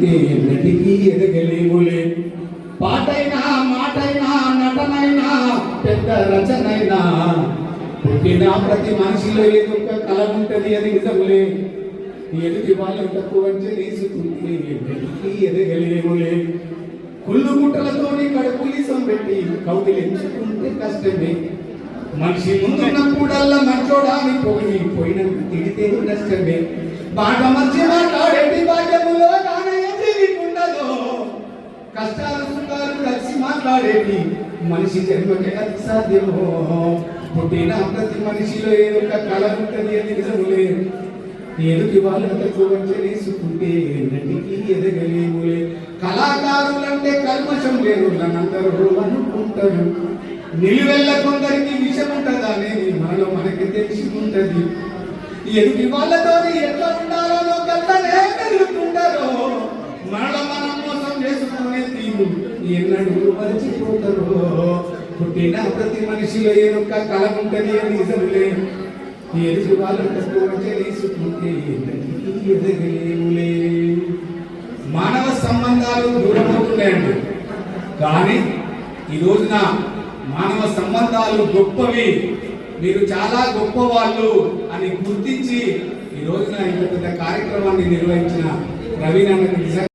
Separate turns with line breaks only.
చేసుకుంటే ఎన్నటికీ ఎదగలేములే పాటైనా మాటైనా నటనైనా పెద్ద రచనైనా పుట్టిన ప్రతి మనిషిలో ఏదో ఒక కళ ఉంటది అది నిజములే. ఎదుటి వాళ్ళు తక్కువ చేసుకుంటే ఎన్నటికీ ఎదగలేములే కుళ్ళు గుట్టలతోని కడుపులిసం పెట్టి కౌగిలించుకుంటే కష్టమే. మనిషి ముందున్నప్పుడల్లా మంచోడాని పోయి పోయినంత తిడితే నష్టమే బాట మంచి మాట్లాడేటి భాగ్యములో కష్టాలు సుఖాలు కలిసి మాట్లాడేది మనిషి జన్మకే అది సాధ్యమో? పుట్టిన ప్రతి మనిషిలో ఏదో ఒక కళ ఉంటుంది అది నిజములే. ఎదుటి వాళ్ళకు తక్కువ చేసుకుంటే నటికి ఎదగలేములే. కళాకారులంటే కల్మషం లేదు అందరూ అనుకుంటారు. నిలువెళ్ళ కొందరికి విషం ఉంటుందా అనేది మనలో మనకి తెలిసి ఉంటుంది. ఎదుటి వాళ్ళతో ఎట్లా ఉండాలో కళ్ళనే మోసం తీరు ఎన్నడు మర్చిపోతారో పుట్టిన ప్రతి మనిషిలో ఏనొక్క కళ ఉంటది అని నిజములే. ఎరుగు వాళ్ళని చేసుకుంటే ఎదగలేములే మానవ సంబంధాలు దూరమవుతున్నాయండి. కానీ ఈ రోజున మానవ సంబంధాలు గొప్పవి. మీరు చాలా గొప్ప వాళ్ళు అని గుర్తించి ఈ రోజున ఇంత పెద్ద కార్యక్రమాన్ని నిర్వహించిన ప్రవీణ్ నిజంగా